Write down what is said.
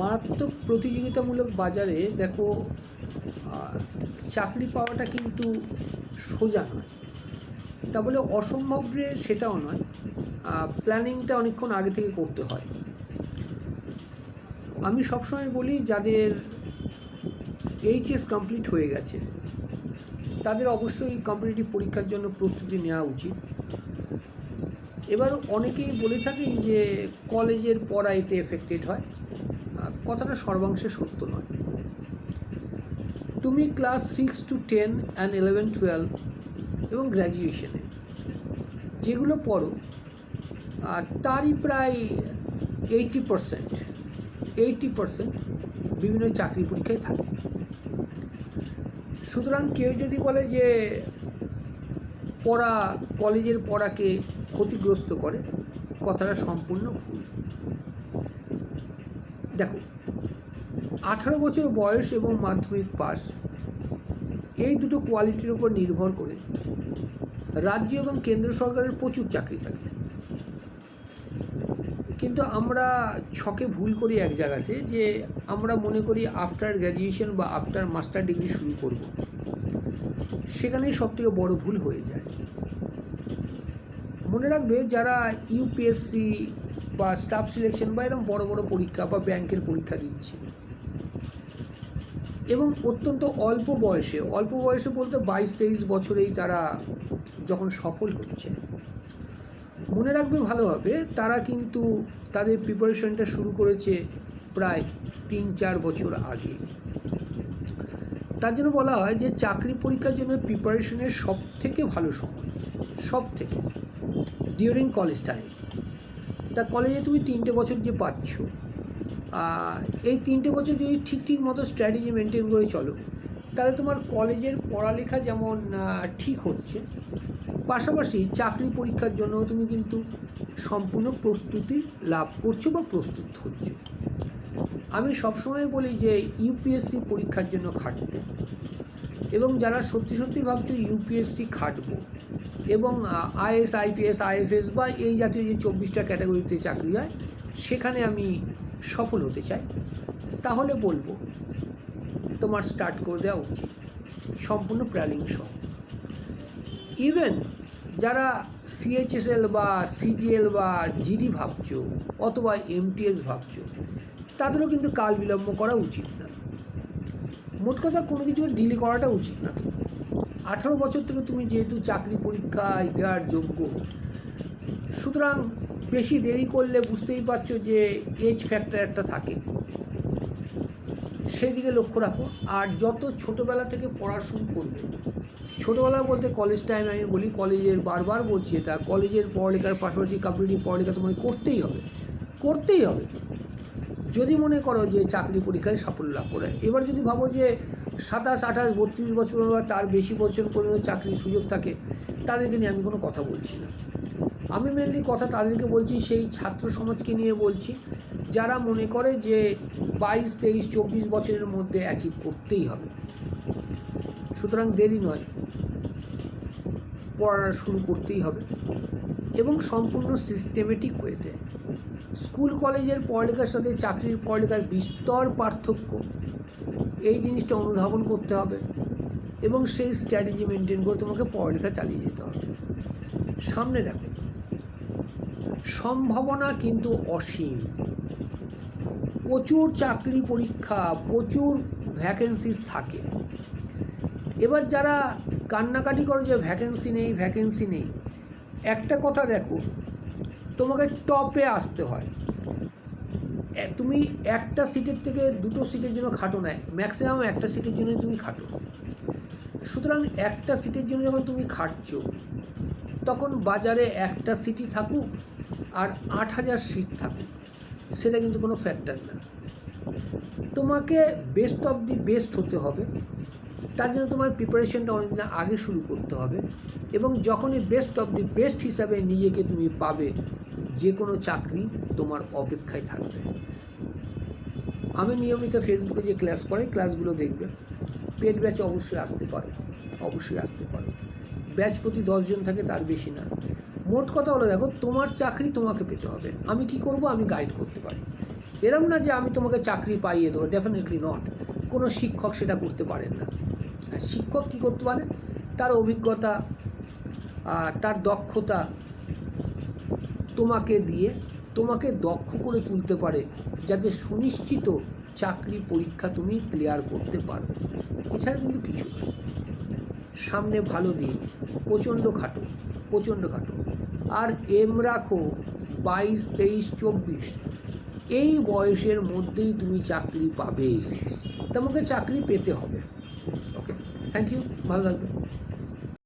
মারাত্মক প্রতিযোগিতামূলক বাজারে দেখো চাকরি পাওয়াটা কিন্তু সোজা নয়। তা বলে অসম্ভব যে সেটাও নয় প্ল্যানিংটা অনেকক্ষণ আগে থেকে করতে হয়। আমি সবসময় বলি, যাদের এইচএস কমপ্লিট হয়ে গেছে, তাদের অবশ্যই কম্পিটিটিভ পরীক্ষার জন্য প্রস্তুতি নেওয়া উচিত। এবার অনেকেই বলে থাকেন যে কলেজের পড়া এতে এফেক্টেড হয় কথাটা সর্বাংশে সত্য নয়। তুমি class six to ten and eleven twelve এবং গ্র্যাজুয়েশনে যেগুলো পড়ো তারই প্রায় এইটি পারসেন্ট এইটি পারসেন্ট বিভিন্ন চাকরি পরীক্ষায় থাকে। সুতরাং কেউ যদি বলে যে পড়া, কলেজের পড়াকে ক্ষতিগ্রস্ত করে। কথাটা সম্পূর্ণ ভুল। দেখো, আঠারো বছর বয়স এবং মাধ্যমিক পাস এই দুটো কোয়ালিটির উপর নির্ভর করে রাজ্য এবং কেন্দ্র সরকারের প্রচুর চাকরি থাকে। কিন্তু আমরা ছকে ভুল করি এক জায়গাতে যে আমরা মনে করি আফটার গ্র্যাজুয়েশন বা আফটার মাস্টার ডিগ্রি শুরু করব। সেখানেই সবথেকে বড় ভুল হয়ে যায়। মনে রাখবে যারা ইউপিএসসি বা স্টাফ সিলেকশন বা এরকম বড় বড় পরীক্ষা বা ব্যাংকের পরীক্ষা দিচ্ছে। এবং অত্যন্ত অল্প বয়সে অল্প বয়সে বলতে বাইশ তেইশ বছরেই তারা যখন সফল হচ্ছে, মনে রাখবে ভালোভাবে তারা কিন্তু তাদের প্রিপারেশনটা শুরু করেছে প্রায় তিন চার বছর আগে। তার জন্য বলা হয় যে চাকরি পরীক্ষার জন্য প্রিপারেশনের সব থেকে ভালো সময় সব থেকে ডিউরিং কলেজ টাইম তা কলেজে তুমি তিনটে বছর যে পাচ্ছ এই তিনটে বছর যদি ঠিক ঠিক মতো স্ট্র্যাটেজি মেনটেন করে চলো, তাহলে তোমার কলেজের পড়ালেখা যেমন ঠিক হচ্ছে, পাশাপাশি চাকরি পরীক্ষার জন্য তুমি কিন্তু সম্পূর্ণ প্রস্তুতি লাভ করছ বা প্রস্তুত হচ্ছ। আমি সবসময় বলি যে ইউপিএসসি পরীক্ষার জন্য খাটতে এবং যারা সত্যি সত্যি ভাবছ ইউপিএসসি খাটবো এবং আইএস আইপিএস আইএফএস বা এই জাতীয় যে চব্বিশটা ক্যাটাগরিতে চাকরি হয়, সেখানে আমি সফল হতে চাই। তাহলে বলব, তোমার স্টার্ট করে দেওয়া উচিত। সম্পূর্ণ প্ল্যানিং সহ। ইভেন যারা সিএইচএসএল বা সিজিএল বা জিডি ভাবছ অথবা এমটিএস ভাবছ তাদেরও কিন্তু কাল বিলম্ব করা উচিত না। মোট কথা কোনো কিছু ডিলে করাটা উচিত না। আঠারো বছর থেকে তুমি যেহেতু চাকরি পরীক্ষায় দেওয়ার যোগ্য, সুতরাং বেশি দেরি করলে বুঝতেই পারছ যে এজ ফ্যাক্টর একটা থাকে। সেই দিকে লক্ষ্য রাখো। আর যত ছোটোবেলা থেকে পড়াশুনো করবে, ছোটোবেলা বলতে কলেজ টাইম আমি বলি কলেজের বারবার বলছি এটা কলেজের পড়ালেখার পাশাপাশি কম্পিটিটিভ পড়ালেখা তোমাকে করতেই হবে করতেই হবে। যদি মনে করো যে চাকরি পরীক্ষায় সাফল্য লাভ করে, এবার যদি ভাবো যে সাতাশ, আঠাশ, বত্রিশ বছর বা তার বেশি বছর পর্যন্ত চাকরির সুযোগ থাকে, তাদেরকে নিয়ে আমি কোনো কথা বলছি না। আমি মেনলি কথা তাদেরকে বলছি, সেই ছাত্র সমাজকে নিয়ে বলছি, যারা মনে করে যে বাইশ, তেইশ, চব্বিশ বছরের মধ্যে অ্যাচিভ করতেই হবে। সুতরাং দেরি নয় পড়া শুরু করতেই হবে। এবং সম্পূর্ণ সিস্টেমেটিক ওয়েতে স্কুল, কলেজের পড়ালেখার সাথে চাকরির পড়ালেখার বিস্তর পার্থক্য। এই জিনিসটা অনুধাবন করতে হবে এবং সেই স্ট্র্যাটেজি মেনটেন করে তোমাকে পড়ালেখা চালিয়ে যেতে হবে। সামনে দেখো, সম্ভাবনা কিন্তু অসীম। প্রচুর চাকরি পরীক্ষা, প্রচুর ভ্যাকেন্সিস থাকে। এবার যারা কান্নাকাটি করে যে ভ্যাকেন্সি নেই ভ্যাকেন্সি নেই একটা কথা দেখো, তোমাকে টপে আসতে হয়। তুমি একটা সিটের থেকে দুটো সিটের জন্য খাটো না ম্যাক্সিমাম একটা সিটের জন্যই তুমি খাটো। সুতরাং একটা সিটের জন্য যখন তুমি খাটছো, তখন বাজারে একটা সিটি থাকুক আর আট হাজার সিট থাকুক, সেটা কিন্তু কোনো ফ্যাক্টর না। তোমাকে বেস্ট অফ দি বেস্ট হতে হবে। তার জন্য তোমার প্রিপারেশনটা অনেকদিন আগে শুরু করতে হবে এবং যখনই বেস্ট অফ দি বেস্ট হিসাবে নিজেকে তুমি পাবে যে কোনো চাকরি তোমার অপেক্ষায় থাকবে। আমি নিয়মিত ফেসবুকে যে ক্লাস করাই ক্লাসগুলো দেখবে। পেড ব্যাচে অবশ্যই আসতে পারো, অবশ্যই আসতে পারো। ব্যাচ প্রতি দশজন থাকে, তার বেশি না। মোট কথা হলো, দেখো, তোমার চাকরি তোমাকে পেতে হবে। আমি কি করব? আমি গাইড করতে পারি। এরম না যে আমি তোমাকে চাকরি পাইয়ে দেবো ডেফিনেটলি নট কোনো শিক্ষক সেটা করতে পারেন না। শিক্ষক কী করতে পারেন তার অভিজ্ঞতা তার দক্ষতা তোমাকে দিয়ে, তোমাকে দক্ষ করে তুলতে পারে যাতে সুনিশ্চিত চাকরি পরীক্ষা তুমি ক্লিয়ার করতে পারো। এছাড়া কিন্তু কিছু সামনে ভালো দিন, প্রচণ্ড খাটো প্রচণ্ড খাটো। আর এম রাখো বাইশ, তেইশ, চব্বিশ। এই বয়সের মধ্যেই তুমি চাকরি পাবে। তোমাকে চাকরি পেতে হবে। থ্যাংক ইউ ভালো লাগবে